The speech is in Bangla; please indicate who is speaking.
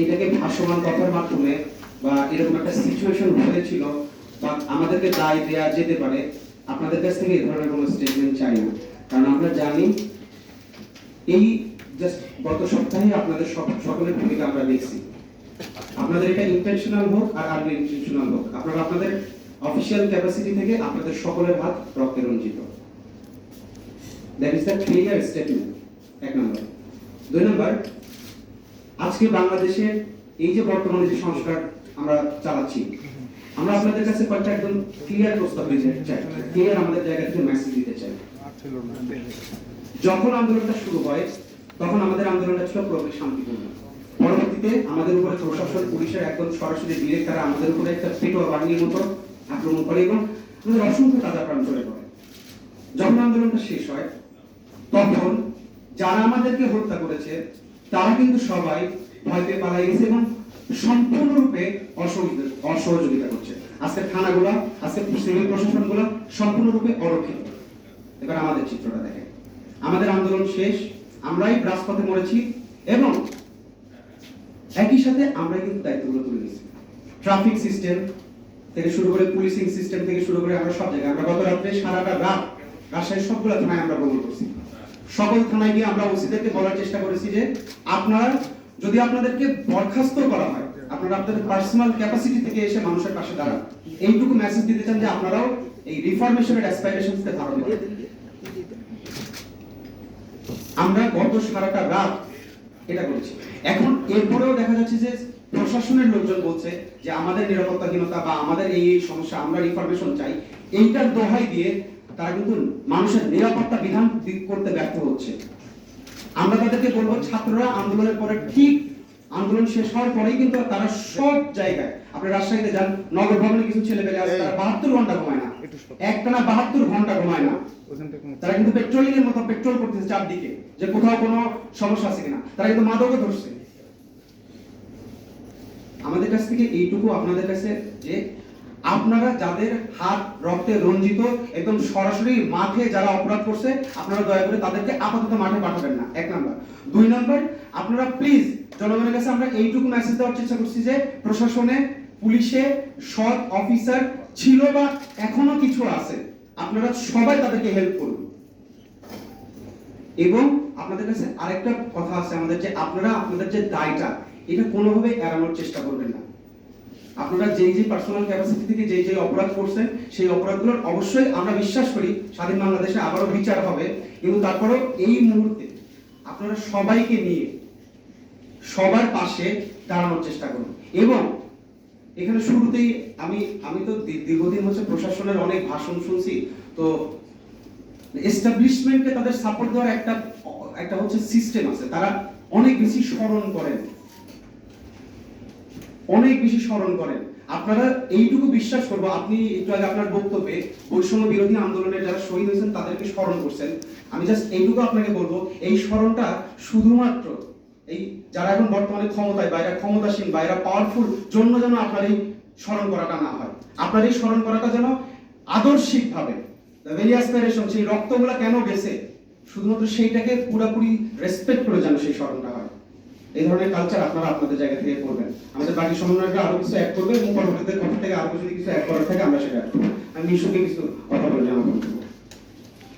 Speaker 1: এটাকে ভাসমান কথার মাধ্যমে বা এরকম একটা সিচুয়েশন হয়েছিল বা আমাদেরকে দায় দেওয়া যেতে পারে, আপনাদের কাছ থেকে এই ধরনের কোনো স্টেটমেন্ট চাই না। কারণ আমরা জানি, এই জাস্ট গত সপ্তাহে আপনাদের সকলের ভূমিকা আমরা দেখছি। আপনাদের এটা ইন্টেনশনাল হোক আর আনলি ইন্টেনশনাল হোক, আপনারা আপনাদের অফিসিয়াল ক্যাপাসিটি থেকে আপনাদের সকলের হাত রক্তে রঞ্জিত। That is the clear statement এক নম্বর। দুই নম্বর আজকে বাংলাদেশের এই যে বর্তমানে যে সংস্কার আমরা চালাচ্ছি, আমরা আপনাদের কাছে কয়েকটা একদম ক্লিয়ার প্রস্তাব দিতে চাই ক্লিয়ার আমাদের জায়গা থেকে মেসেজ দিতে চাই। যখন আন্দোলনটা শুরু হয়, তখন আমাদের আন্দোলনটা ছিল পুরোপুরি শান্তিপূর্ণ। পরবর্তীতে আমাদের উপরে প্রশাসন পুলিশের একদম সরাসরি ডিরেক্ট তারা আমাদের উপরে একটা পেটোয়া বাহিনীর মতো আক্রমণ করে এবং আমাদের অসংখ্য তাজা প্রাণ চলে পড়ে যখন আন্দোলনটা শেষ হয়, তখন যারা আমাদেরকে হত্যা করেছে তারা কিন্তু সবাই ভয় পেয়ে পালাই গেছে এবং সম্পূর্ণরূপে অসহযোগিতা করছে। আজকে থানাগুলো, আজকে সিভিল প্রশাসনগুলো সম্পূর্ণরূপে অরক্ষিত। এবার আমাদের চিত্রটা দেখেন। আমাদের আন্দোলন শেষ, আমরাই রাজপথে মরেছি এবং একই সাথে আমরাই কিন্তু দায়িত্বগুলো তুলে নিয়েছি। ট্রাফিক সিস্টেম থেকে শুরু করে পুলিশিং সিস্টেম থেকে শুরু করে আমরা সব জায়গায়। আমরা গত রাত্রে সারাটা রাত রাজশাহীর সবগুলো থানায় আমরা ভ্রমণ করছি। সকল থানায় গিয়ে আমরা ওসিদেরকে বলার চেষ্টা করেছি যে আপনারা, যদি আপনাদেরকে বরখাস্ত করা হয়, আপনারা আপনাদের পার্সোনাল ক্যাপাসিটি থেকে এসে মানুষের পাশে দাঁড়ান। এইটুকু মেসেজ দিতে চান যে আপনারাও এই রিফরমেশনের ধারণ করেন। আমরা গত সারাটা রাত এটা করেছি এখন এরপরেও দেখা যাচ্ছে যে প্রশাসনের লোকজন বলছে যে আমাদের নিরাপত্তাহীনতা বা আমাদের এই এই সমস্যা, আমরা ইনফরমেশন চাই, এইটার দোহাই দিয়ে তারা কিন্তু মানুষের নিরাপত্তা বিধান করতে ব্যর্থ হচ্ছে। আমরা তাদেরকে বলব ছাত্ররা আন্দোলনের পরে ঠিক আন্দোলন শেষ হওয়ার পরেই কিন্তু তারা সব জায়গায় আপনি রাজশাহীতে যান নগর ভবনে কিছু ছেলে পেলে আছে তারা বাহাত্তর ঘণ্টা ঘুমায় না। একটানা বাহাত্তর ঘণ্টা ঘুমায় না। তারা কিন্তু পেট্রোলিং এর মতো পেট্রোল করতেছে চারদিকে যে কোথাও কোনো সমস্যা আছে কিনা। তারা কিন্তু মাদকও ধরছে। আমাদের কাছ থেকে এইটুকু আপনাদের কাছে যে আপনারা যাদের হাত রক্তে রঞ্জিত, একদম সরাসরি মাঠে যারা অপরাধ করছে, আপনারা দয়া করে তাদেরকে আপাতত মাঠে পাঠাবেন না। এক নাম্বার। দুই নাম্বার, আপনারা প্লিজ জনগণের কাছে আমরা এইটুকু মেসেজ দেওয়ার চেষ্টা করছি যে, প্রশাসনে পুলিশে সৎ অফিসার ছিল বা এখনও কিছু আছে, আপনারা সবাই তাদেরকে হেল্প করুন। এবং আপনাদের কাছে আরেকটা কথা আছে আমাদের যে, আপনারা আপনাদের যে দায়টা, এটা কোনোভাবে এড়ানোর চেষ্টা করবেন না। আপনারা যেই যে পার্সোনাল ক্যাপাসিটি থেকে যেই যে অপরাধ করছেন, সেই অপরাধগুলোর অবশ্যই আমরা বিশ্বাস করি স্বাধীন বাংলাদেশে আবারও বিচার হবে কিন্তু তারপরেও এই মুহূর্তে আপনারা সবাইকে নিয়ে সবার পাশে দাঁড়ানোর চেষ্টা করুন। এবং এখানে শুরুতেই আমি আমি তো দীর্ঘদিন হচ্ছে প্রশাসনের অনেক ভাষণ শুনছি, তো এস্টাবলিশমেন্টকে তাদের সাপোর্ট দেওয়ার একটা একটা হচ্ছে সিস্টেম আছে। তারা অনেক বেশি স্মরণ করেন। অনেক বেশি স্মরণ করেন। আপনারা এইটুকু বিশ্বাস করব, আপনি একটু আগে আপনার বক্তব্যে বৈষম্য বিরোধী আন্দোলনের যারা শহীদ হয়েছেন তাদেরকে স্মরণ করছেন। আমি জাস্ট এইটুকু আপনাকে বলব, এই স্মরণটা শুধুমাত্র এই যারা এখন বর্তমানে ক্ষমতায় বা এরা ক্ষমতাসীন বা এরা পাওয়ারফুল জন্য যেন আপনার এই স্মরণ করাটা না হয়। আপনার এই স্মরণ করাটা যেন আদর্শিকভাবে ভেরি অ্যাসপিরেশন সেই রক্তগুলা কেন বেছে শুধুমাত্র সেইটাকে পুরোপুরি রেসপেক্ট করে যেন সেই স্মরণটা হয়। এই ধরনের কালচার আপনারা আপনাদের জায়গা থেকে করবেন আমাদের বাকি সমন্বয়করা আরও কিছু অ্যাড করবে এবং পরবর্তীতে কথা থেকে আরও কিছু কিছু অ্যাড করার থেকে আমরা সেটা। আমি নিশ্চয়ই কিছু কথা বলে জানাব